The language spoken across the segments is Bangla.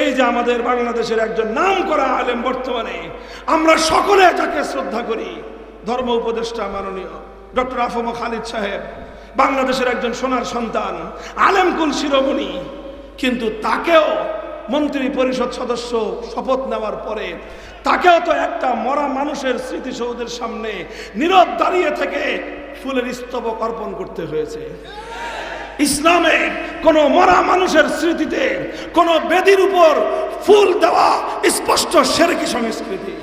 এই যে আমাদের বাংলাদেশের একজন নাম করা আলেম বর্তমানে, আমরা সকলে যাকে শ্রদ্ধা করি, ধর্ম উপদেষ্টা মাননীয় ডক্টর আফম খালিদ সাহেব, বাংলাদেশের একজন সোনার সন্তান আলেমকুল শিরোমণি, কিন্তু তাকেও মন্ত্রী পরিষদ সদস্য শপথ নেওয়ার পরে, তাকেও তো একটা মরা মানুষের স্মৃতিসৌধের সামনে নীরব দাঁড়িয়ে থেকে ফুলের স্তবক অর্পণ করতে হয়েছে। ইসলামে কোন মরা মানুষের স্মৃতিতে কোন বেদির উপর ফুল দেওয়া স্পষ্ট সেরেকি সংস্কৃতি।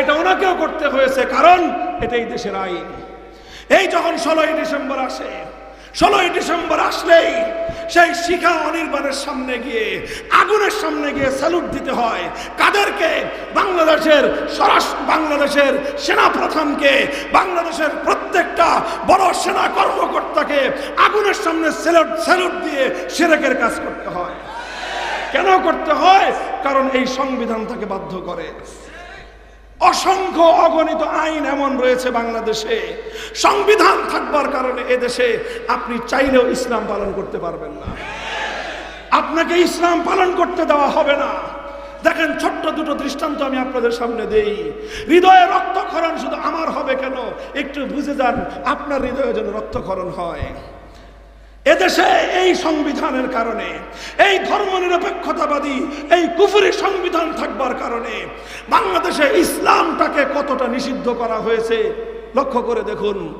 এটা ওনাকেও করতে হয়েছে, কারণ এটা এই দেশের আইন। এই যখন ষোলোই ডিসেম্বর আসে, ষোলোই ডিসেম্বর আসলেই সেই শিখা অনির্বাণের সামনে গিয়ে, আগুনের সামনে গিয়ে স্যালুট দিতে হয়। কাদেরকে? বাংলাদেশের স্বরাষ্ট্র বাংলাদেশের সেনা প্রধানকে বাংলাদেশের প্রত্যেকটা বড় সেনা কর্মকর্তাকে আগুনের সামনে স্যালুট স্যালুট দিয়ে সেরেকের কাজ করতে হয়। কেন করতে হয়? কারণ এই সংবিধান তাকে বাধ্য করে। অসংখ্য অগণিত আইন এমন রয়েছে বাংলাদেশে। সংবিধান থাকবার কারণে এদেশে আপনি চাইলেও ইসলাম পালন করতে পারবেন না। আপনাকে ইসলাম পালন করতে দেওয়া হবে না। দেখেন, ছোট্ট দুটো দৃষ্টান্ত আমি আপনাদের সামনে দেই। হৃদয়ে রক্তক্ষরণ শুধু আমার হবে কেন? একটু বুঝে যান, আপনার হৃদয়ে যেন রক্তক্ষরণ হয়। এদেশে এই সংবিধানের কারণে, এই ধর্মনিরপেক্ষতাবাদী, এই কুফুরি সংবিধান থাকবার কারণে বাংলাদেশে ইসলামটাকে কতটা নিষিদ্ধ করা হয়েছে, লক্ষ্য করে দেখুন।